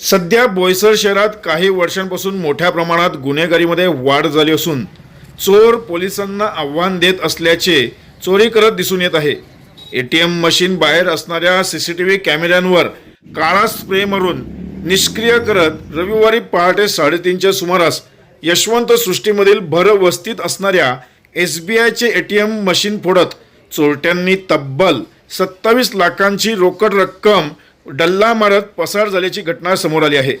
सध्या बोईसर शहरात काही वर्षांपासून मोठ्या प्रमाणात गुन्हेगारीमध्ये वाढ झाली असून चोर पोलिसांना आव्हान देत असल्याचे चोरी करत दिसून येत आहे. ए टी एम मशीन बाहेर असणाऱ्या सी सी टी व्ही कॅमेऱ्यांवर काळा स्प्रे मारून निष्क्रिय करत रविवारी पहाटे साडेतीनच्या सुमारास यशवंत सृष्टीमधील भर वस्तीत असणाऱ्या एस बी आयचे ए टी एम मशीन फोडत चोरट्यांनी तब्बल सत्तावीस लाखांची रोकड रक्कम डल्ला मारत पसार झाल्याची घटना समोर आली आहे.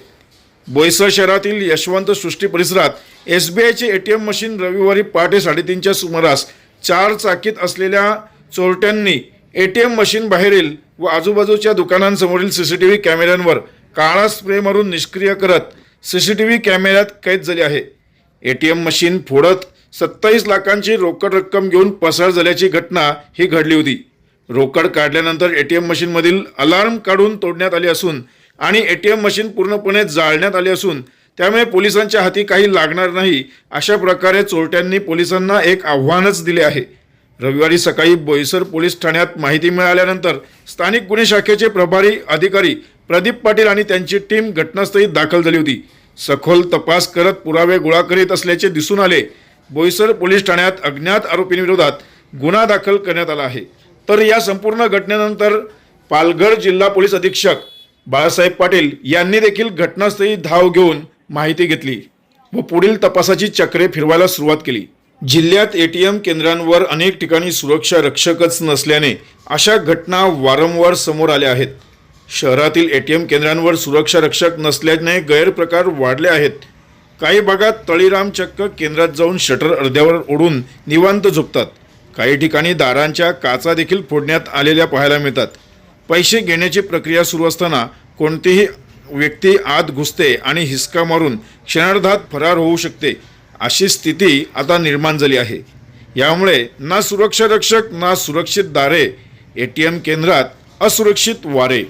बोईसर शहरातील यशवंत सृष्टी परिसरात एस बी आयचे ए टी एम मशीन रविवारी पहाटे साडेतीनच्या सुमारास चार चाकीत असलेल्या चोरट्यांनी ए टी एम मशीन बाहेरील व आजूबाजूच्या दुकानांसमोरील सी सी टी व्ही कॅमेऱ्यांवर काळा स्प्रे मारून निष्क्रिय करत सी सी टी व्ही कॅमेऱ्यात कैद झाली आहे. ए टी एम मशीन फोडत सत्तावीस लाखांची रोकड रक्कम घेऊन पसार झाल्याची घटना ही घडली होती. रोकड काढल्यानंतर ए टी एम मशीनमधील अलार्म काढून तोडण्यात आले असून आणि ए टी एम मशीन पूर्णपणे जाळण्यात आले असून त्यामुळे पोलिसांच्या हाती काही लागणार नाही अशा प्रकारे चोरट्यांनी पोलिसांना एक आव्हानच दिले आहे. रविवारी सकाळी बोईसर पोलीस ठाण्यात माहिती मिळाल्यानंतर स्थानिक गुन्हे शाखेचे प्रभारी अधिकारी प्रदीप पाटील आणि त्यांची टीम घटनास्थळी दाखल झाली होती. सखोल तपास करत पुरावे गोळा करीत असल्याचे दिसून आले. बोईसर पोलीस ठाण्यात अज्ञात आरोपींविरोधात गुन्हा दाखल करण्यात आला आहे. तर या संपूर्ण घटनेनंतर पालघर जिल्हा पोलीस अधीक्षक बाळासाहेब पाटील यांनी देखील घटनास्थळी धाव घेऊन माहिती घेतली व पुढील तपासाची चक्रे फिरवायला सुरुवात केली. जिल्ह्यात ए टी एम केंद्रांवर अनेक ठिकाणी सुरक्षा रक्षकच नसल्याने अशा घटना वारंवार समोर आल्या आहेत. शहरातील ए टी एम केंद्रांवर सुरक्षा रक्षक नसल्याने गैरप्रकार वाढले आहेत. काही भागात तळीराम चक्क केंद्रात जाऊन शटर अर्ध्यावर ओढून निवांत झोपतात. काही ठिकाणी दारांच्या काचा देखील फोडण्यात आलेल्या पाहायला मिळतात. पैसे घेण्याची प्रक्रिया सुरू असताना कोणतीही व्यक्ती आत घुसते आणि हिसका मारून क्षणार्धात फरार होऊ शकते अशी स्थिती आता निर्माण झाली आहे. यामुळे ना सुरक्षा रक्षक ना सुरक्षित दारे ए टी एम केंद्रात असुरक्षित वारे.